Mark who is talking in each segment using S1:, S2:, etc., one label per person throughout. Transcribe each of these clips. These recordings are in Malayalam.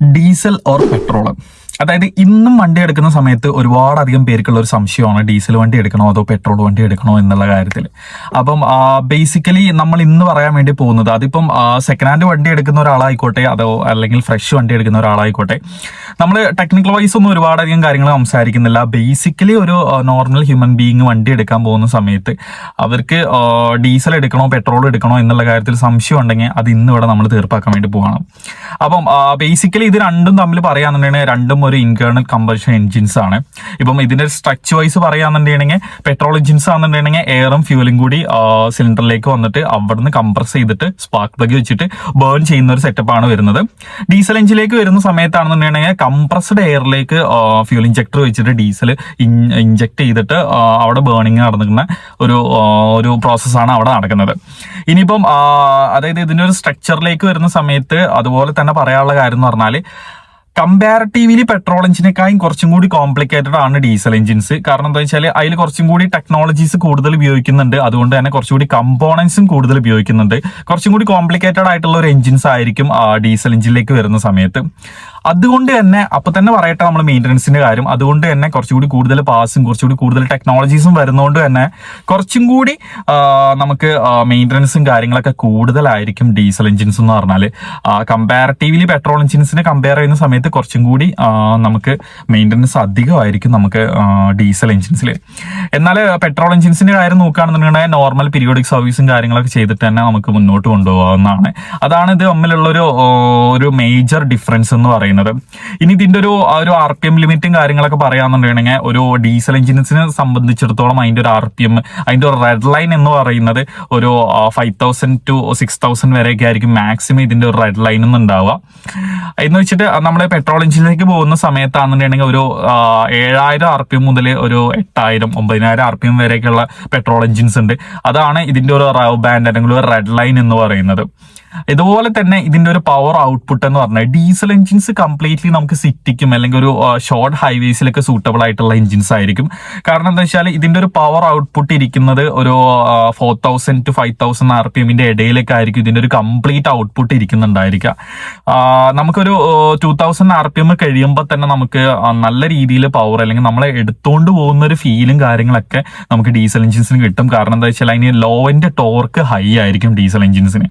S1: ഡീസൽ ഓർ പെട്രോൾ അതായത് ഇന്നും വണ്ടി എടുക്കുന്ന സമയത്ത് ഒരുപാടധികം പേർക്കുള്ള ഒരു സംശയമാണ് ഡീസൽ വണ്ടി എടുക്കണോ അതോ പെട്രോൾ വണ്ടി എടുക്കണോ എന്നുള്ള കാര്യത്തിൽ അപ്പം ബേസിക്കലി നമ്മൾ ഇന്ന് പറയാൻ വേണ്ടി പോകുന്നത് അതിപ്പം സെക്കൻഡ് ഹാൻഡ് വണ്ടി എടുക്കുന്ന ഒരാളായിക്കോട്ടെ അതോ അല്ലെങ്കിൽ ഫ്രഷ് വണ്ടി എടുക്കുന്ന ഒരാളായിക്കോട്ടെ നമ്മൾ ടെക്നിക്കൽ വൈസ് ഒന്നും ഒരുപാടധികം കാര്യങ്ങൾ സംസാരിക്കുന്നില്ല. ബേസിക്കലി ഒരു നോർമൽ ഹ്യൂമൻ ബീയിങ് വണ്ടി എടുക്കാൻ പോകുന്ന സമയത്ത് അവർക്ക് ഡീസൽ എടുക്കണോ പെട്രോൾ എടുക്കണോ എന്നുള്ള കാര്യത്തിൽ സംശയം ഉണ്ടെങ്കിൽ അത് ഇന്ന് ഇവിടെ നമ്മൾ തീർപ്പാക്കാൻ വേണ്ടി പോകണം അപ്പം ബേസിക്കലി ഇത് രണ്ടും തമ്മിൽ പറയാന്നുണ്ടെങ്കിൽ രണ്ടും ഒരു ഇന്റേർണൽ കമ്പൽഷൻ എൻജിൻസ് ആണ്. ഇപ്പം ഇതിന്റെ സ്ട്രക്ചർ വൈസ് പറയുകയാണെന്നുണ്ടെങ്കിൽ പെട്രോൾ എഞ്ചിൻസ് ആണെന്നുണ്ടെങ്കിൽ എയറും ഫ്യൂലും കൂടി സിലിണ്ടറിലേക്ക് വന്നിട്ട് അവിടുന്ന് കംപ്രസ് ചെയ്തിട്ട് സ്പാർക്ക് പ്ലഗ് വെച്ചിട്ട് ബേൺ ചെയ്യുന്ന ഒരു സെറ്റപ്പ് ആണ് വരുന്നത്. ഡീസൽ എഞ്ചിലേക്ക് വരുന്ന സമയത്താണെന്നുണ്ടെങ്കിൽ കംപ്രസ്ഡ് എയറിലേക്ക് ഫ്യൂൽ ഇഞ്ചക്ടർ വെച്ചിട്ട് ഡീസൽ ഇഞ്ചക്ട് ചെയ്തിട്ട് അവിടെ ബേണിങ് നടന്നിരുന്ന ഒരു ഒരു പ്രോസസ്സാണ് അവിടെ നടക്കുന്നത്. ഇനിയിപ്പം അതായത് ഇതിന്റെ ഒരു സ്ട്രക്ചറിലേക്ക് വരുന്ന സമയത്ത് അതുപോലെ തന്നെ പറയാനുള്ള കാര്യം എന്ന് പറഞ്ഞാൽ കമ്പാരിറ്റീവ്ലി പെട്രോൾ എഞ്ചിനേക്കാളും കുറച്ചും കൂടി കോംപ്ലിക്കേറ്റഡ് ആണ് ഡീസൽ എഞ്ചിൻസ് കാരണം എന്താ വെച്ചാൽ അതിൽ കുറച്ചും കൂടി ടെക്നോളജീസ് കൂടുതൽ ഉപയോഗിക്കുന്നുണ്ട്. അതുകൊണ്ട് തന്നെ കുറച്ചുകൂടി കമ്പോണൻസും കൂടുതൽ ഉപയോഗിക്കുന്നുണ്ട്. കുറച്ചും കൂടി കോംപ്ലിക്കേറ്റഡ് ആയിട്ടുള്ള ഒരു എഞ്ചിൻസ് ആയിരിക്കും ഡീസൽ എഞ്ചിനിലേക്ക് വരുന്ന സമയത്ത്. അതുകൊണ്ട് തന്നെ അപ്പൊ തന്നെ പറയട്ടെ നമ്മൾ മെയിന്റനൻസിന്റെ കാര്യം. അതുകൊണ്ട് തന്നെ കുറച്ചുകൂടി കൂടുതൽ പാസും കുറച്ചുകൂടി കൂടുതൽ ടെക്നോളജീസും വരുന്നതുകൊണ്ട് തന്നെ കുറച്ചും കൂടി നമുക്ക് മെയിന്റനൻസും കാര്യങ്ങളൊക്കെ കൂടുതലായിരിക്കും ഡീസൽ എഞ്ചിൻസ് എന്ന് പറഞ്ഞാൽ കമ്പാരിറ്റീവ്ലി പെട്രോൾ എഞ്ചിൻസിനെ കമ്പയർ ചെയ്യുന്ന സമയത്ത് കുറച്ചും കൂടി നമുക്ക് മെയിന്റനൻസ് അധികമായിരിക്കും നമുക്ക് ഡീസൽ എഞ്ചിൻസിൽ എന്നാൽ പെട്രോൾ എഞ്ചിൻസിന്റെ കാര്യം നോക്കുകയാണെന്നുണ്ടെങ്കിൽ നോർമൽ പീരിയോഡിക് സർവീസും കാര്യങ്ങളൊക്കെ ചെയ്തിട്ട് തന്നെ നമുക്ക് മുന്നോട്ട് കൊണ്ടുപോകാവുന്നതാണ്. അതാണ് ഇത് തമ്മിലുള്ള ഒരു ഒരു മേജർ ഡിഫറൻസ് എന്ന് പറയുന്നത്. ഇനി ഇതിന്റെ ഒരു ഒരു ആർ പി എം ലിമിറ്റും കാര്യങ്ങളൊക്കെ പറയാന്നുണ്ടെങ്കിൽ ഒരു ഡീസൽ എഞ്ചിൻസിനെ സംബന്ധിച്ചിടത്തോളം അതിന്റെ ഒരു ആർ പി എം അതിന്റെ ഒരു റെഡ് ലൈൻ എന്ന് പറയുന്നത് ഒരു five thousand to six thousand വരെയൊക്കെ ആയിരിക്കും മാക്സിമം ഇതിന്റെ ഒരു റെഡ് ലൈൻ ഒന്നും ഉണ്ടാവുക എന്ന് വെച്ചിട്ട് നമ്മൾ പെട്രോൾ എഞ്ചിനിലേക്ക് പോകുന്ന സമയത്താണെന്നുണ്ടെങ്കിൽ ഒരു ഏഴായിരം ആർ പി എം മുതൽ ഒരു എട്ടായിരം ഒമ്പതിനായിരം ആർ പി എം വരെയൊക്കെയുള്ള പെട്രോൾ എഞ്ചിൻസ് ഉണ്ട്. അതാണ് ഇതിന്റെ ഒരു റവ് ബാൻഡ് അല്ലെങ്കിൽ ഒരു റെഡ് ലൈൻ എന്ന് പറയുന്നത്. ഇതുപോലെ തന്നെ ഇതിന്റെ ഒരു പവർ ഔട്ട്പുട്ട് എന്ന് പറഞ്ഞാൽ ഡീസൽ എഞ്ചിൻസ് കംപ്ലീറ്റ്ലി നമുക്ക് സിറ്റിക്കും അല്ലെങ്കിൽ ഒരു ഷോർട്ട് ഹൈവേസിലൊക്കെ സൂട്ടബിൾ ആയിട്ടുള്ള എഞ്ചിൻസ് ആയിരിക്കും. കാരണം എന്താ വെച്ചാൽ ഇതിന്റെ ഒരു പവർ ഔട്ട്പുട്ട് ഇരിക്കുന്നത് ഒരു four thousand to five thousand R P എമ്മിന്റെ ഇടയിലൊക്കെ ആയിരിക്കും ഇതിന്റെ ഒരു കംപ്ലീറ്റ് ഔട്ട്പുട്ട് ഇരിക്കുന്നുണ്ടായിരിക്കുക. നമുക്കൊരു two thousand R P M കഴിയുമ്പോൾ തന്നെ നമുക്ക് നല്ല രീതിയിൽ പവർ അല്ലെങ്കിൽ നമ്മളെ എടുത്തുകൊണ്ട് പോകുന്ന ഒരു ഫീലും കാര്യങ്ങളൊക്കെ നമുക്ക് ഡീസൽ എഞ്ചിൻസിന് കിട്ടും. കാരണം എന്താ വെച്ചാൽ അതിന് ലോവിന്റെ ടോർക്ക് ഹൈ ആയിരിക്കും ഡീസൽ എഞ്ചിൻസിന്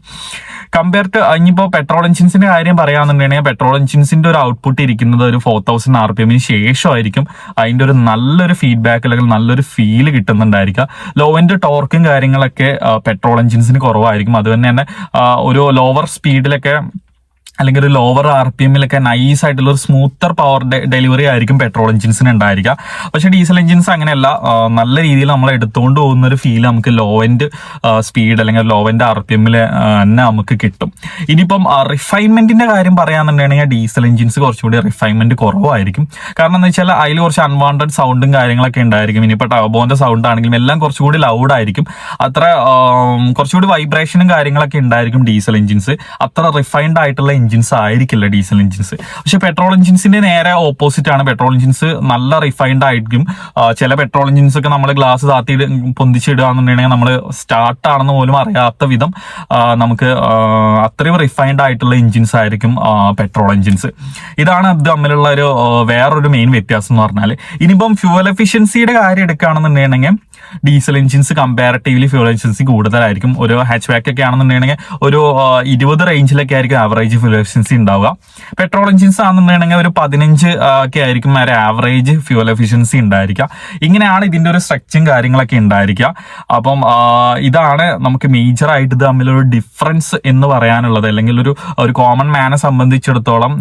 S1: കമ്പയർ ടു ഇനിയിപ്പോ പെട്രോൾ എഞ്ചിൻസിന്റെ കാര്യം പറയാന്നുണ്ടെങ്കിൽ പെട്രോൾ എഞ്ചിൻസിന്റെ ഒരു ഔട്ട്പുട്ട് ഇരിക്കുന്നത് ഒരു ഫോർ തൗസൻഡ് ആർ പി എമ്മിന് ശേഷമായിരിക്കും. അതിന്റെ ഒരു നല്ലൊരു ഫീഡ്ബാക്ക് അല്ലെങ്കിൽ നല്ലൊരു ഫീൽ കിട്ടുന്നുണ്ടായിരിക്കുക. ലോവന്റെ ടോർക്കും കാര്യങ്ങളൊക്കെ പെട്രോൾ എഞ്ചിൻസിന് കുറവായിരിക്കും. അതുതന്നെ തന്നെ തന്നെ ഒരു ലോവർ സ്പീഡിലൊക്കെ അല്ലെങ്കിൽ ഒരു ലോവർ ആർ പി എമ്മിലൊക്കെ നൈസ് ആയിട്ടുള്ള ഒരു സ്മൂത്തർ പവർ ഡെലിവറി ആയിരിക്കും പെട്രോൾ എഞ്ചിൻസിന് ഉണ്ടായിരിക്കുക. പക്ഷേ ഡീസൽ എഞ്ചിൻസ് അങ്ങനെയല്ല നല്ല രീതിയിൽ നമ്മൾ എടുത്തുകൊണ്ട് പോകുന്ന ഒരു ഫീൽ നമുക്ക് ലോ എൻഡ് സ്പീഡ് അല്ലെങ്കിൽ ലോ എൻഡ് ആർ പി എമ്മിൽ തന്നെ നമുക്ക് കിട്ടും. ഇനിയിപ്പം റിഫൈൻമെന്റിന്റെ കാര്യം പറയാന്നുണ്ടെങ്കിൽ ഡീസൽ എഞ്ചിൻസ് കുറച്ചുകൂടി റിഫൈൻമെന്റ് കുറവായിരിക്കും. കാരണം എന്ന് വെച്ചാൽ അതിൽ കുറച്ച് അൺവാണ്ടഡ് സൗണ്ടും കാര്യങ്ങളൊക്കെ ഉണ്ടായിരിക്കും. ഇനിയിപ്പോൾ ടർബോന്റെ സൗണ്ട് ആണെങ്കിലും എല്ലാം കുറച്ചുകൂടി ലൗഡ് ആയിരിക്കും. അത്ര കുറച്ചുകൂടി വൈബ്രേഷനും കാര്യങ്ങളൊക്കെ ഉണ്ടായിരിക്കും ഡീസൽ എഞ്ചിൻസ് അത്ര റിഫൈൻഡ് ആയിട്ടുള്ള എഞ്ചിൻസ് ആയിരിക്കില്ല ഡീസൽ എഞ്ചിൻസ് പക്ഷെ പെട്രോൾ എഞ്ചിൻസിന്റെ നേരെ ഓപ്പോസിറ്റ് ആണ്. പെട്രോൾ എഞ്ചിൻസ് നല്ല റിഫൈൻഡ് ആയിരിക്കും. ചില പെട്രോൾ എഞ്ചിൻസ് ഒക്കെ നമ്മൾ ഗ്ലാസ് താത്തി പൊന്തിച്ചിടുക എന്നുണ്ടെങ്കിൽ നമ്മൾ സ്റ്റാർട്ട് ആണെന്ന് പോലും അറിയാത്ത വിധം നമുക്ക് അത്രയും റിഫൈൻഡ് ആയിട്ടുള്ള എഞ്ചിൻസ് ആയിരിക്കും പെട്രോൾ എഞ്ചിൻസ് ഇതാണ് ഇത് തമ്മിലുള്ള ഒരു വേറൊരു മെയിൻ വ്യത്യാസം എന്ന് പറഞ്ഞാൽ ഇനിയിപ്പം ഫ്യൂവൽ എഫിഷ്യൻസിയുടെ കാര്യം എടുക്കുകയാണെന്നുണ്ടെങ്കിൽ diesel engines comparatively fuel efficiency കൂടുതലായിരിക്കും. ഒരു ഹാച്ച് ബാക്ക് ഒക്കെ ആണെന്നുണ്ടെങ്കിൽ ഒരു ഇരുപത് റേഞ്ചിലൊക്കെ ആയിരിക്കും ആവറേജ് ഫ്യൂൽ എഫിഷ്യൻസി ഉണ്ടാവുക. പെട്രോൾ എഞ്ചിൻസ് ആണെന്നുണ്ടെങ്കിൽ ഒരു പതിനഞ്ച് ഒക്കെ ആയിരിക്കും ഒരു ആവറേജ് ഫ്യൂൽ എഫിഷ്യൻസി ഉണ്ടായിരിക്കുക. ഇങ്ങനെയാണ് ഇതിന്റെ ഒരു സ്ട്രക്ചറും കാര്യങ്ങളൊക്കെ ഉണ്ടായിരിക്കുക. അപ്പം ഇതാണ് നമുക്ക് മേജർ ആയിട്ട് ഇത് തമ്മിലൊരു ഡിഫറൻസ് എന്ന് പറയാനുള്ളത്. അല്ലെങ്കിൽ ഒരു ഒരു കോമൺ മാനെ സംബന്ധിച്ചിടത്തോളം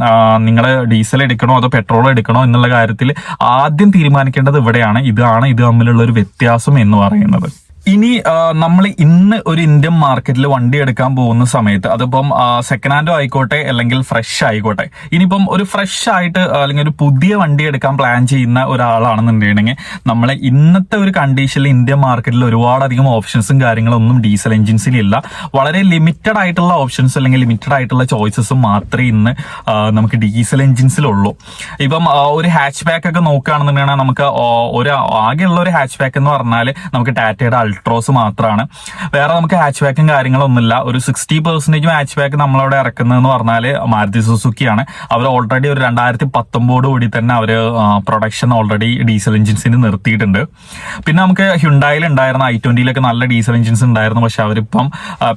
S1: നിങ്ങൾ ഡീസൽ എടുക്കണോ അതോ പെട്രോൾ എടുക്കണോ എന്നുള്ള കാര്യത്തിൽ ആദ്യം തീരുമാനിക്കേണ്ടത് ഇവിടെയാണ്. ഇതാണ് ഇത് തമ്മിലുള്ള ഒരു വ്യത്യാസം എന്ന് പറയുന്നത്. ഇനി നമ്മൾ ഇന്ന് ഒരു ഇന്ത്യൻ മാർക്കറ്റിൽ വണ്ടി എടുക്കാൻ പോകുന്ന സമയത്ത് അതിപ്പം സെക്കൻഡ് ഹാൻഡോ ആയിക്കോട്ടെ അല്ലെങ്കിൽ ഫ്രഷ് ആയിക്കോട്ടെ ഇനിയിപ്പം ഒരു ഫ്രഷ് ആയിട്ട് അല്ലെങ്കിൽ ഒരു പുതിയ വണ്ടി എടുക്കാൻ പ്ലാൻ ചെയ്യുന്ന ഒരാളാണെന്നുണ്ടെങ്കിൽ നമ്മളെ ഇന്നത്തെ ഒരു കണ്ടീഷനിൽ ഇന്ത്യൻ മാർക്കറ്റിൽ ഒരുപാടധികം ഓപ്ഷൻസും കാര്യങ്ങളൊന്നും ഡീസൽ എഞ്ചിൻസിൽ ഇല്ല. വളരെ ലിമിറ്റഡ് ആയിട്ടുള്ള ഓപ്ഷൻസ് അല്ലെങ്കിൽ ലിമിറ്റഡ് ആയിട്ടുള്ള ചോയ്സസും മാത്രമേ ഇന്ന് നമുക്ക് ഡീസൽ എഞ്ചിൻസിലുള്ളൂ ഇപ്പം ഒരു ഹാച്ച് ബാക്ക് ഒക്കെ നോക്കുകയാണെന്നുണ്ടെങ്കിൽ നമുക്ക് ഒരു ആകെയുള്ള ഒരു ഹാച്ച് ബാക്ക് എന്ന് പറഞ്ഞാൽ നമുക്ക് ടാറ്റയുടെ അൾട്ര അൾട്രോസ് മാത്രമാണ് വേറെ നമുക്ക് ഹാച്ച് ബാക്കും കാര്യങ്ങളൊന്നുമില്ല. ഒരു സിക്സ്റ്റി പെർസെന്റേജും ഹാച്ച് ബാക്ക് നമ്മളവിടെ ഇറക്കുന്നതെന്ന് പറഞ്ഞാൽ മാരുതി സുസുക്കിയാണ്. അവർ ഓൾറെഡി ഒരു രണ്ടായിരത്തി പത്തൊമ്പത് കൂടി തന്നെ അവർ പ്രൊഡക്ഷൻ ഓൾറെഡി ഡീസൽ എഞ്ചിൻസിന് നിർത്തിയിട്ടുണ്ട്. പിന്നെ നമുക്ക് ഹ്യുണ്ടായിൽ ഉണ്ടായിരുന്ന ഐ ട്വന്റിയിലൊക്കെ നല്ല ഡീസൽ എഞ്ചിൻസ് ഉണ്ടായിരുന്നു. പക്ഷെ അവരിപ്പം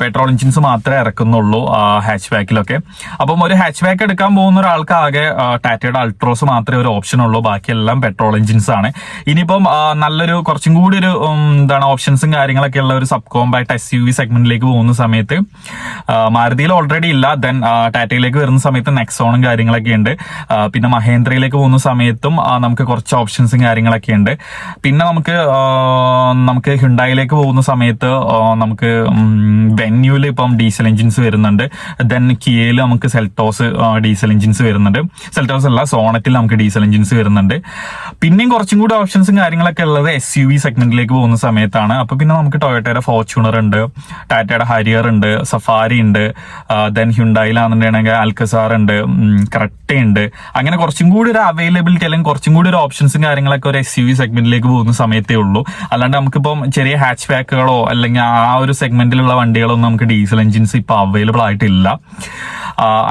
S1: പെട്രോൾ എഞ്ചിൻസ് മാത്രമേ ഇറക്കുന്നുള്ളൂ ഹാച്ച് ബാക്കിലൊക്കെ അപ്പം ഒരു ഹാച്ച് ബാക്ക് എടുക്കാൻ പോകുന്ന ഒരാൾക്ക് ആകെ ടാറ്റയുടെ അൾട്രോസ് മാത്രമേ ഒരു ഓപ്ഷൻ ഉള്ളൂ. ബാക്കിയെല്ലാം പെട്രോൾ എഞ്ചിൻസ് ആണ്. ഇനിയിപ്പം നല്ലൊരു കുറച്ചും കൂടി ഒരു എന്താണ് ഓപ്ഷൻസും കാര്യങ്ങളൊക്കെ ഉള്ള ഒരു sub compact S U V സെഗ്മെന്റിലേക്ക് പോകുന്ന സമയത്ത് മാരുതിയിൽ ഓൾറെഡി ഇല്ല. ദെൻ ടാറ്റയിലേക്ക് വരുന്ന സമയത്ത് നെക്സോണും കാര്യങ്ങളൊക്കെ ഉണ്ട്. പിന്നെ മഹേന്ദ്രയിലേക്ക് പോകുന്ന സമയത്തും നമുക്ക് കുറച്ച് ഓപ്ഷൻസും കാര്യങ്ങളൊക്കെ ഉണ്ട്. പിന്നെ നമുക്ക് നമുക്ക് ഹിണ്ടായിലേക്ക് പോകുന്ന സമയത്ത് നമുക്ക് വെന്യൂൽ ഇപ്പം ഡീസൽ എഞ്ചിൻസ് വരുന്നുണ്ട്. ദെൻ കിയയിൽ നമുക്ക് സെൽറ്റോസ് ഡീസൽ എഞ്ചിൻസ് വരുന്നുണ്ട്. സെൽറ്റോസ് അല്ല സോണറ്റിൽ നമുക്ക് ഡീസൽ എഞ്ചിൻസ് വരുന്നുണ്ട്. പിന്നെയും കുറച്ചും കൂടി ഓപ്ഷൻസും കാര്യങ്ങളൊക്കെ ഉള്ളത് എസ് യു വി സെഗ്മെന്റിലേക്ക് പോകുന്ന സമയത്താണ്. അപ്പൊ പിന്നെ നമുക്ക് ടൊയോട്ടയുടെ ഫോർച്യൂണർ ഉണ്ട് ടാറ്റയുടെ ഹരിയർ ഉണ്ട് സഫാരി ഉണ്ട് ദെൻ ഹ്യുണ്ടായിലാണെന്നുണ്ടെങ്കിൽ അൽക്കസാർ ഉണ്ട് ക്രട്ട ഉണ്ട്. അങ്ങനെ കുറച്ചും കൂടി ഒരു അവൈലബിലിറ്റി അല്ലെങ്കിൽ കുറച്ചും കൂടി ഒരു ഓപ്ഷൻസും കാര്യങ്ങളൊക്കെ ഒരു എസ് യു വി സെഗ്മെന്റിലേക്ക് പോകുന്ന സമയത്തേ ഉള്ളൂ. അല്ലാണ്ട് നമുക്കിപ്പം ചെറിയ ഹാച്ച് ബാക്കുകളോ അല്ലെങ്കിൽ ആ ഒരു സെഗ്മെന്റിലുള്ള വണ്ടികളൊന്നും നമുക്ക് ഡീസൽ എഞ്ചിൻസ് ഇപ്പൊ അവൈലബിൾ ആയിട്ടില്ല.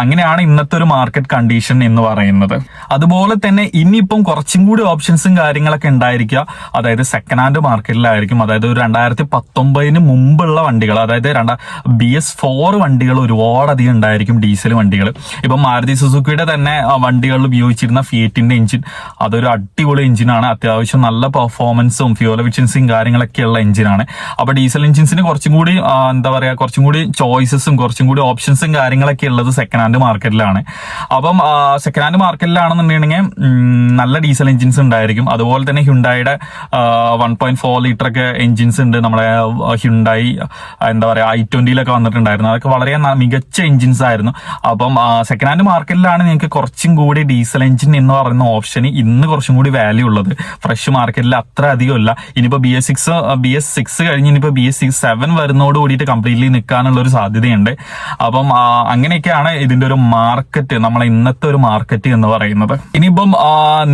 S1: അങ്ങനെയാണ് ഇന്നത്തെ ഒരു മാർക്കറ്റ് കണ്ടീഷൻ എന്ന് പറയുന്നത്. അതുപോലെ തന്നെ ഇനിയിപ്പം കുറച്ചും കൂടി ഓപ്ഷൻസും കാര്യങ്ങളൊക്കെ ഉണ്ടായിരിക്കുക. അതായത് സെക്കൻഡ് ഹാൻഡ് മാർക്കറ്റിലായിരിക്കും അതായത് ഒരു രണ്ടായിരത്തി പത്തൊമ്പതിന് മുമ്പുള്ള വണ്ടികൾ അതായത് രണ്ടാ ബി എസ് ഫോർ വണ്ടികൾ ഒരുപാടധികം ഉണ്ടായിരിക്കും ഡീസൽ വണ്ടികൾ. ഇപ്പം മാരുതി സുസുക്കിയുടെ തന്നെ വണ്ടികളിൽ ഉപയോഗിച്ചിരുന്ന ഫിയറ്റിന്റെ എഞ്ചിൻ അതൊരു അടിപൊളി എഞ്ചിനാണ്. അത്യാവശ്യം നല്ല പെർഫോമൻസും ഫ്യൂൽ എഫിഷ്യൻസിയും കാര്യങ്ങളൊക്കെയുള്ള എഞ്ചിനാണ്. അപ്പോൾ ഡീസൽ എഞ്ചിൻസിന് കുറച്ചും കൂടി എന്താ പറയുക കുറച്ചും കൂടി ചോയ്സസും കുറച്ചും കൂടി ഓപ്ഷൻസും കാര്യങ്ങളൊക്കെ ഉള്ളത് സെക്കൻഡ് ഹാൻഡ് മാർക്കറ്റിലാണ് അപ്പം സെക്കൻഡ് ഹാൻഡ് മാർക്കറ്റിലാണെന്നുണ്ടെങ്കിൽ നല്ല ഡീസൽ എഞ്ചിൻസ് ഉണ്ടായിരിക്കും. അതുപോലെ തന്നെ ഹ്യുണ്ടായുടെ വൺ പോയിന്റ് ഫോർ ലിറ്റർ ഒക്കെ എഞ്ചിൻസ് ഉണ്ട്. നമ്മളെ ഹ്യുണ്ടായി എന്താ പറയുക ഐ ട്വന്റിയിലൊക്കെ വന്നിട്ടുണ്ടായിരുന്നു. അതൊക്കെ വളരെ മികച്ച എഞ്ചിൻസ് ആയിരുന്നു. അപ്പം സെക്കൻഡ് ഹാൻഡ് മാർക്കറ്റിലാണ് നിങ്ങൾക്ക് കുറച്ചും കൂടി ഡീസൽ എഞ്ചിൻ എന്ന് പറയുന്ന ഓപ്ഷൻ ഇന്ന് കുറച്ചും കൂടി വാല്യൂ ഉള്ളത്. ഫ്രഷ് മാർക്കറ്റിൽ അത്ര അധികം ഇല്ല. ഇനിയിപ്പോൾ B S six B S six കഴിഞ്ഞ് ഇനിയിപ്പോൾ ബി എസ് സിക്സ് സെവൻ വരുന്നതോട് കൂടിയിട്ട് കംപ്ലീറ്റ്ലി നിൽക്കാനുള്ള ഒരു സാധ്യതയുണ്ട്. അപ്പം അങ്ങനെയൊക്കെയാണ് ഇതിന്റെ ഒരു മാർക്കറ്റ് നമ്മളെ ഇന്നത്തെ ഒരു മാർക്കറ്റ് എന്ന് പറയുന്നത്. ഇനിയിപ്പം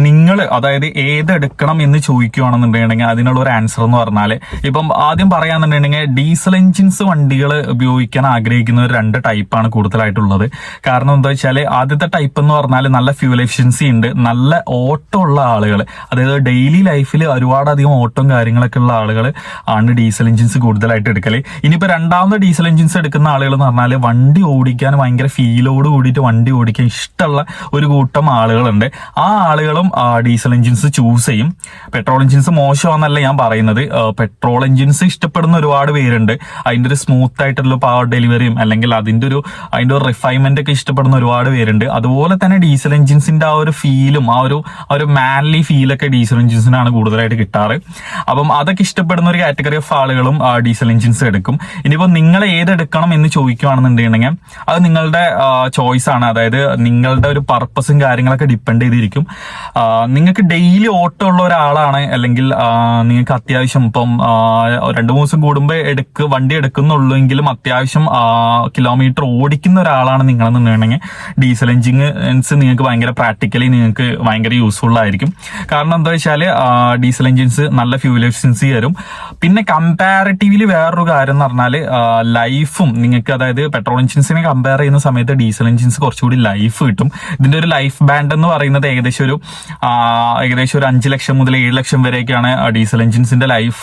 S1: നിങ്ങൾ അതായത് ഏതെടുക്കണം എന്ന് ചോദിക്കുകയാണെന്നുണ്ടെങ്കിൽ അതിനുള്ള ഒരു ആൻസർ എന്ന് പറഞ്ഞാൽ ഇപ്പം ആദ്യം പറയാന്നുണ്ടെങ്കിൽ ഡീസൽ എഞ്ചിൻസ് വണ്ടികൾ ഉപയോഗിക്കാൻ ആഗ്രഹിക്കുന്ന ഒരു രണ്ട് ടൈപ്പാണ് കൂടുതലായിട്ടുള്ളത്. കാരണം എന്താ വെച്ചാൽ ആദ്യത്തെ ടൈപ്പ് എന്ന് പറഞ്ഞാൽ നല്ല ഫ്യൂൽ എഫിഷ്യൻസി ഉണ്ട് നല്ല ഓട്ടം ഉള്ള ആളുകൾ അതായത് ഡെയിലി ലൈഫിൽ ഒരുപാടധികം ഓട്ടം കാര്യങ്ങളൊക്കെ ഉള്ള ആളുകൾ ആണ് ഡീസൽ എഞ്ചിൻസ് കൂടുതലായിട്ട് എടുക്കൽ. ഇനിയിപ്പോൾ രണ്ടാമത് ഡീസൽ എഞ്ചിൻസ് എടുക്കുന്ന ആളുകൾ എന്ന് പറഞ്ഞാൽ വണ്ടി ഓടിക്കാൻ ഭയങ്കര ഫീലോട് കൂടിയിട്ട് വണ്ടി ഓടിക്കാൻ ഇഷ്ടമുള്ള ഒരു കൂട്ടം ആളുകളുണ്ട്. ആ ആളുകളും ഡീസൽ എഞ്ചിൻസ് ചൂസ് ചെയ്യും. പെട്രോൾ എഞ്ചിൻസ് മോശമാണെന്നല്ല ഞാൻ പറയുന്നത്. പെട്രോൾ എഞ്ചിൻസ് ഇഷ്ടപ്പെടുന്ന ഒരുപാട് പേരുണ്ട്. അതിന്റെ ഒരു സ്മൂത്ത് ആയിട്ടുള്ള പവർ ഡെലിവറിയും അല്ലെങ്കിൽ അതിന്റെ ഒരു അതിന്റെ ഒരു റിഫൈൻമെന്റ് ഒക്കെ ഇഷ്ടപ്പെടുന്ന ഒരുപാട് പേരുണ്ട്. അതുപോലെ തന്നെ ഡീസൽ എഞ്ചിൻസിന്റെ ആ ഒരു ഫീലും ആ ഒരു ആ ഒരു മാൻലി ഫീലൊക്കെ ഡീസൽ എഞ്ചിൻസിനാണ് കൂടുതലായിട്ട് കിട്ടാറ്. അപ്പം അതൊക്കെ ഇഷ്ടപ്പെടുന്ന ഒരു കാറ്റഗറി ഓഫ് ആളുകളും ഡീസൽ എഞ്ചിൻസ് എടുക്കും. ഇനിയിപ്പോൾ നിങ്ങൾ ഏതെടുക്കണം എന്ന് ചോദിക്കുകയാണെന്നുണ്ടെങ്കിൽ അത് നിങ്ങളുടെ ചോയ്സ് ആണ്. അതായത് നിങ്ങളുടെ ഒരു പർപ്പസും കാര്യങ്ങളൊക്കെ ഡിപ്പെൻഡ് ചെയ്തിരിക്കും. നിങ്ങൾക്ക് ഡെയിലി ഓട്ടം ഉള്ള ഒരാളാണ് അല്ലെങ്കിൽ നിങ്ങൾക്ക് അത്യാവശ്യം ഇപ്പം രണ്ടു മൂന്ന് ദിവസം കൂടുമ്പോൾ എടുക്ക് വണ്ടി എടുക്കുന്നുള്ളൂങ്കിലും അത്യാവശ്യം കിലോമീറ്റർ ഓടിക്കുന്ന ഒരാളാണ് നിങ്ങളെന്നുണ്ടെങ്കിൽ ഡീസൽ എഞ്ചിൻസ് നിങ്ങൾക്ക് ഭയങ്കര പ്രാക്ടിക്കലി നിങ്ങൾക്ക് ഭയങ്കര യൂസ്ഫുൾ ആയിരിക്കും. കാരണം എന്താ വെച്ചാൽ ഡീസൽ എഞ്ചിൻസ് നല്ല ഫ്യൂൽ എഫിഷ്യൻസി തരും. പിന്നെ കമ്പാരിറ്റീവ്ലി വേറൊരു കാര്യം എന്ന് പറഞ്ഞാൽ ലൈഫും നിങ്ങൾക്ക് അതായത് പെട്രോൾ എഞ്ചിൻസിനെ കമ്പയർ ചെയ്യുന്ന സമയത്ത് ഡീസൽ എഞ്ചിൻസ് കുറച്ചുകൂടി ലൈഫ് കിട്ടും. ഇതിന്റെ ഒരു ലൈഫ് ബാൻഡ് എന്ന് പറയുന്നത് ഏകദേശം ഒരു ഏകദേശം ഒരു അഞ്ച് ലക്ഷം മുതൽ ഏഴ് ലക്ഷം വരെയൊക്കെയാണ് ഡീസൽ എഞ്ചിൻസിന്റെ ലൈഫ്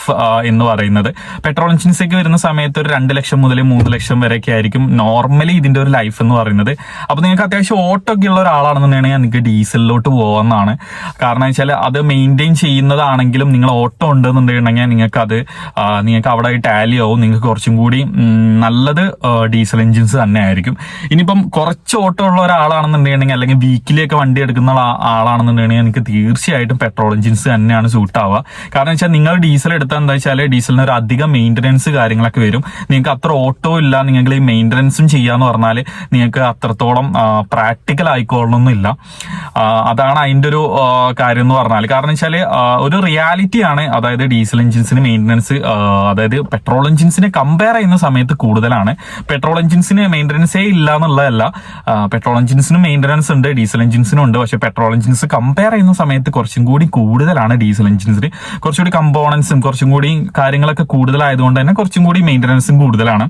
S1: എന്ന് പറയുന്നത്. പെട്രോൾ എഞ്ചിൻസ് വരുന്ന സമയത്ത് ഒരു രണ്ട് ലക്ഷം മുതൽ മൂന്ന് ലക്ഷം വരെയൊക്കെ ആയിരിക്കും നോർമലി ഇതിന്റെ ഒരു ലൈഫ് എന്ന് പറയുന്നത്. അപ്പൊ നിങ്ങൾക്ക് അത്യാവശ്യം ഓട്ടോ ഒക്കെ ഉള്ള ഒരാളാണെന്നുണ്ടെങ്കിൽ നിങ്ങൾക്ക് ഡീസലിലോട്ട് പോകാമെന്നാണ് കാരണം വെച്ചാൽ അത് മെയിന്റെയിൻ ചെയ്യുന്നതാണെങ്കിലും നിങ്ങൾ ഓട്ടോ ഉണ്ടെന്നുണ്ടെങ്കിൽ നിങ്ങൾക്ക് അത് നിങ്ങൾക്ക് അവിടെ ടാലി ആവും. നിങ്ങൾക്ക് കുറച്ചും കൂടി നല്ലത് ഡീസൽ എഞ്ചിൻസ് തന്നെ ആയിരിക്കും. ഇനിയിപ്പം കുറച്ച് ഓട്ടോ ഉള്ള ഒരാളാണെന്നുണ്ടെങ്കിൽ അല്ലെങ്കിൽ വീക്കിലേക്ക് വണ്ടി എടുക്കുന്ന ആളാണെന്നുണ്ടെങ്കിൽ എനിക്ക് തീർച്ചയായിട്ടും പെട്രോൾ എഞ്ചിൻസ് തന്നെയാണ് സൂട്ടാവുക കാരണം വെച്ചാൽ നിങ്ങൾ ഡീസൽ എടുത്താൽ എന്താ വെച്ചാൽ ഡീസലിന് ഒരു അധികം മെയിന്റനൻസ് കാര്യങ്ങളൊക്കെ വരും. നിങ്ങൾക്ക് അത്ര ഓട്ടോ ഇല്ല നിങ്ങൾക്ക് ഈ മെയിന്റനൻസും ചെയ്യാന്ന് പറഞ്ഞാൽ നിങ്ങൾക്ക് അത്രത്തോളം പ്രാക്ടിക്കൽ ആയിക്കോളണമെന്നില്ല അതാണ് അതിന്റെ ഒരു കാര്യം എന്ന് പറഞ്ഞാൽ കാരണം വെച്ചാൽ ഒരു റിയാലിറ്റിയാണ് അതായത് ഡീസൽ എഞ്ചിൻസിന് മെയിന്റനൻസ് അതായത് പെട്രോൾ എഞ്ചിൻസിനെ കമ്പയർ ചെയ്യുന്ന സമയത്ത് കൂടുതലാണ്. പെട്രോൾ എഞ്ചിൻസിന് മെയിന്റനൻസേ ഇല്ല എന്നുള്ളതല്ല പെട്രോൾ എഞ്ചിൻസിനും മെയിന്റനൻസ് ഉണ്ട് ഡീസൽ എഞ്ചിൻസിനും ഉണ്ട്. പക്ഷേ പെട്രോൾ എഞ്ചിൻസ് കമ്പയർ ചെയ്യുന്ന സമയത്ത് കുറച്ചും കൂടി കൂടുതലാണ് ഡീസൽ എഞ്ചിൻസിന് കുറച്ചുകൂടി കമ്പോണൻസും കുറച്ചും കൂടി കാര്യങ്ങളൊക്കെ കൂടുതലായതുകൊണ്ട് തന്നെ കുറച്ചും കൂടി മെയിന്റനൻസും കൂടുതലാണ്.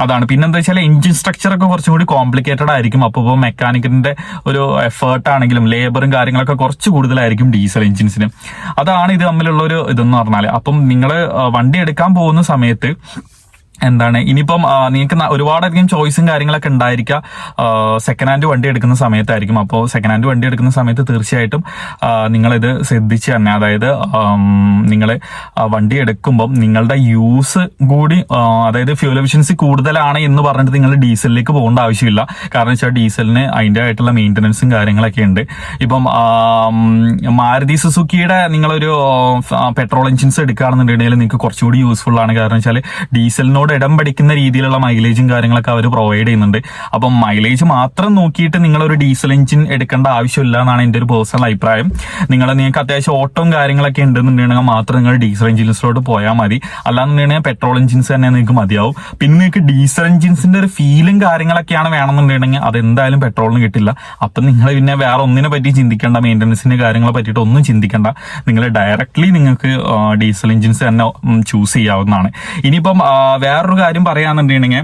S1: അതാണ്. പിന്നെന്താ വെച്ചാൽ എഞ്ചിൻ സ്ട്രക്ചർ ഒക്കെ കുറച്ചും കൂടി കോംപ്ലിക്കേറ്റഡ് ആയിരിക്കും. അപ്പോൾ ഇപ്പോൾ മെക്കാനിക്കിന്റെ ഒരു എഫേർട്ട് ആണെങ്കിലും ലേബറും കാര്യങ്ങളൊക്കെ കുറച്ച് കൂടുതലായിരിക്കും ഡീസൽ എഞ്ചിൻസിന് അതാണ് ഇത് തമ്മിലുള്ള ഒരു ഇതെന്ന് പറഞ്ഞാൽ അപ്പം നിങ്ങൾ വണ്ടി എടുക്കാൻ പോകുന്ന സമയത്ത് എന്താണ്? ഇനിയിപ്പം നിങ്ങൾക്ക് ഒരുപാടധികം ചോയ്സും കാര്യങ്ങളൊക്കെ ഉണ്ടായിരിക്കാം. സെക്കൻഡ് ഹാൻഡ് വണ്ടി എടുക്കുന്ന സമയത്തായിരിക്കും. അപ്പോൾ സെക്കൻഡ് ഹാൻഡ് വണ്ടി എടുക്കുന്ന സമയത്ത് തീർച്ചയായിട്ടും നിങ്ങളിത് ശ്രദ്ധിച്ച് തന്നെ അതായത് നിങ്ങൾ വണ്ടി എടുക്കുമ്പം നിങ്ങളുടെ യൂസ് കൂടി അതായത് ഫ്യൂൽ എഫിഷ്യൻസി കൂടുതലാണ് എന്ന് പറഞ്ഞിട്ട് നിങ്ങൾ ഡീസലിലേക്ക് പോകേണ്ട ആവശ്യമില്ല. കാരണം വെച്ചാൽ ഡീസലിന് അതിന്റെ ആയിട്ടുള്ള മെയിന്റനൻസും കാര്യങ്ങളൊക്കെ ഉണ്ട്. ഇപ്പം മാരുതി സുസുക്കിയുടെ നിങ്ങളൊരു പെട്രോൾ എഞ്ചിൻസ് എടുക്കുകയാണെന്നുണ്ടെങ്കിൽ നിങ്ങൾക്ക് കുറച്ചുകൂടി യൂസ്ഫുൾ ആണ്. കാരണം വെച്ചാൽ ഡീസലിനോട് ഇടം പഠിക്കുന്ന രീതിയിലുള്ള മൈലേജും കാര്യങ്ങളൊക്കെ അവർ പ്രൊവൈഡ് ചെയ്യുന്നുണ്ട്. അപ്പം മൈലേജ് മാത്രം നോക്കിയിട്ട് നിങ്ങൾ ഒരു ഡീസൽ എഞ്ചിൻ എടുക്കേണ്ട ആവശ്യമില്ല എന്നാണ് എന്റെ ഒരു പേഴ്സണൽ അഭിപ്രായം. നിങ്ങൾ നിങ്ങൾക്ക് അത്യാവശ്യം ഓട്ടവും കാര്യങ്ങളൊക്കെ ഉണ്ടെന്നുണ്ടെങ്കിൽ മാത്രം നിങ്ങൾ ഡീസൽ എഞ്ചിൻസിലോട്ട് പോയാൽ മതി. അല്ലാന്നുണ്ടെങ്കിൽ പെട്രോൾ എഞ്ചിൻസ് തന്നെ നിങ്ങൾക്ക് മതിയാവും. പിന്നെ നിങ്ങൾക്ക് ഡീസൽ എഞ്ചിൻസിന്റെ ഒരു ഫീലും കാര്യങ്ങളൊക്കെയാണ് വേണമെന്നുണ്ടെങ്കിൽ അതെന്തായാലും പെട്രോളിന് കിട്ടില്ല. അപ്പം നിങ്ങൾ പിന്നെ വേറെ ഒന്നിനെ പറ്റി ചിന്തിക്കേണ്ട മെയിന്റനൻസിന്റെ കാര്യങ്ങളെ പറ്റിയിട്ട് ഒന്നും ചിന്തിക്കേണ്ട. നിങ്ങൾ ഡയറക്ട്ലി നിങ്ങൾക്ക് ഡീസൽ എഞ്ചിൻസ് തന്നെ ചൂസ് ചെയ്യാവുന്നതാണ്. ഇനിയിപ്പം ആ, വേറൊരു കാര്യം പറയുകയാണെന്നുണ്ടെങ്കിൽ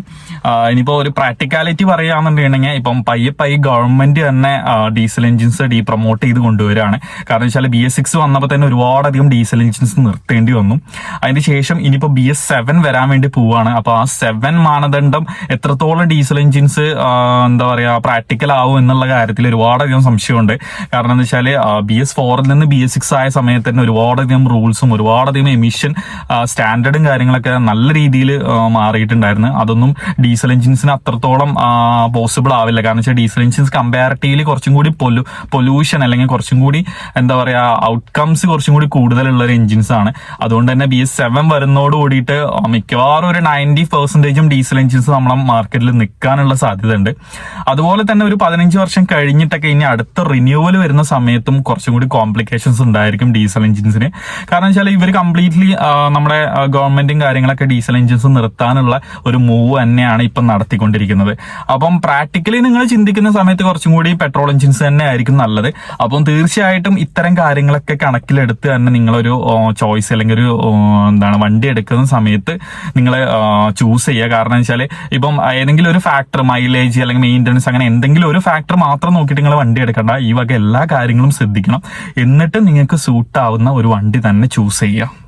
S1: ഇനിയിപ്പോൾ ഒരു പ്രാക്ടിക്കാലിറ്റി പറയുകയാണെന്നുണ്ടെങ്കിൽ ഇപ്പം പയ്യെ പയ്യെ ഗവൺമെന്റ് തന്നെ ഡീസൽ എഞ്ചിൻസ് ഡീ പ്രൊമോട്ട് ചെയ്ത് കൊണ്ടുവരികയാണ്. കാരണം വെച്ചാൽ ബി എസ് സിക്സ് വന്നപ്പോൾ തന്നെ ഒരുപാടധികം ഡീസൽ എഞ്ചിൻസ് നിർത്തേണ്ടി വന്നു. അതിന് ശേഷം ഇനിയിപ്പോൾ ബി എസ് സെവൻ വരാൻ വേണ്ടി പോവുകയാണ് അപ്പോൾ ആ സെവൻ മാനദണ്ഡം എത്രത്തോളം ഡീസൽ എഞ്ചിൻസ് എന്താ പറയുക പ്രാക്ടിക്കൽ ആവും എന്നുള്ള കാര്യത്തിൽ ഒരുപാടധികം സംശയമുണ്ട്. കാരണം എന്ന് വെച്ചാൽ ബി എസ് ഫോറിൽ നിന്ന് ബി എസ് സിക്സ് ആയ സമയത്ത് തന്നെ ഒരുപാടധികം റൂൾസും ഒരുപാടധികം എമിഷൻ സ്റ്റാൻഡേർഡും കാര്യങ്ങളൊക്കെ നല്ല രീതിയിൽ മാറിയിട്ടുണ്ടായിരുന്നു. അതൊന്നും ഡീസൽ എഞ്ചിൻസിന് അത്രത്തോളം പോസിബിൾ ആവില്ല. കാരണം വെച്ചാൽ ഡീസൽ എഞ്ചിൻസ് കമ്പാരിറ്റീവ്ലി കുറച്ചും കൂടി പൊലു പൊല്യൂഷൻ അല്ലെങ്കിൽ കുറച്ചും കൂടി എന്താ പറയുക ഔട്ട്കംസ് കുറച്ചും കൂടി കൂടുതലുള്ള ഒരു എഞ്ചിൻസ് ആണ്. അതുകൊണ്ട് തന്നെ ബി എസ് സെവൻ വരുന്നതോട് കൂടിയിട്ട് മിക്കവാറും ഒരു നയന്റി പെർസെന്റേജും ഡീസൽ എഞ്ചിൻസ് നമ്മളെ മാർക്കറ്റിൽ നിൽക്കാനുള്ള സാധ്യത ഉണ്ട് അതുപോലെ തന്നെ ഒരു പതിനഞ്ച് വർഷം കഴിഞ്ഞിട്ടൊക്കെ ഇനി അടുത്ത റിന്യൂവൽ വരുന്ന സമയത്തും കുറച്ചും കൂടി കോംപ്ലിക്കേഷൻസ് ഉണ്ടായിരിക്കും ഡീസൽ എഞ്ചിൻസിന്. കാരണം വെച്ചാൽ ഇവർ കംപ്ലീറ്റ്ലി നമ്മുടെ ഗവൺമെന്റും കാര്യങ്ങളൊക്കെ ഡീസൽ എഞ്ചിൻസ് നിർത്താനുള്ള ഒരു മൂവ് തന്നെയാണ് ഇപ്പം നടത്തിക്കൊണ്ടിരിക്കുന്നത്. അപ്പം പ്രാക്ടിക്കലി നിങ്ങൾ ചിന്തിക്കുന്ന സമയത്ത് കുറച്ചും കൂടി പെട്രോൾ എഞ്ചിൻസ് തന്നെ ആയിരിക്കും നല്ലത്. അപ്പം തീർച്ചയായിട്ടും ഇത്തരം കാര്യങ്ങളൊക്കെ കണക്കിലെടുത്ത് തന്നെ നിങ്ങളൊരു ചോയ്സ് അല്ലെങ്കിൽ ഒരു എന്താണ് വണ്ടി എടുക്കുന്ന സമയത്ത് നിങ്ങൾ ചൂസ് ചെയ്യുക. കാരണം വെച്ചാൽ ഇപ്പം ഏതെങ്കിലും ഒരു ഫാക്ടർ മൈലേജ് അല്ലെങ്കിൽ മെയിന്റനൻസ് അങ്ങനെ എന്തെങ്കിലും ഒരു ഫാക്ടർ മാത്രം നോക്കിയിട്ട് നിങ്ങൾ വണ്ടി എടുക്കണ്ട. ഈ വക എല്ലാ കാര്യങ്ങളും ശ്രദ്ധിക്കണം. എന്നിട്ട് നിങ്ങൾക്ക് സൂട്ട് ആവുന്ന ഒരു വണ്ടി തന്നെ ചൂസ് ചെയ്യുക.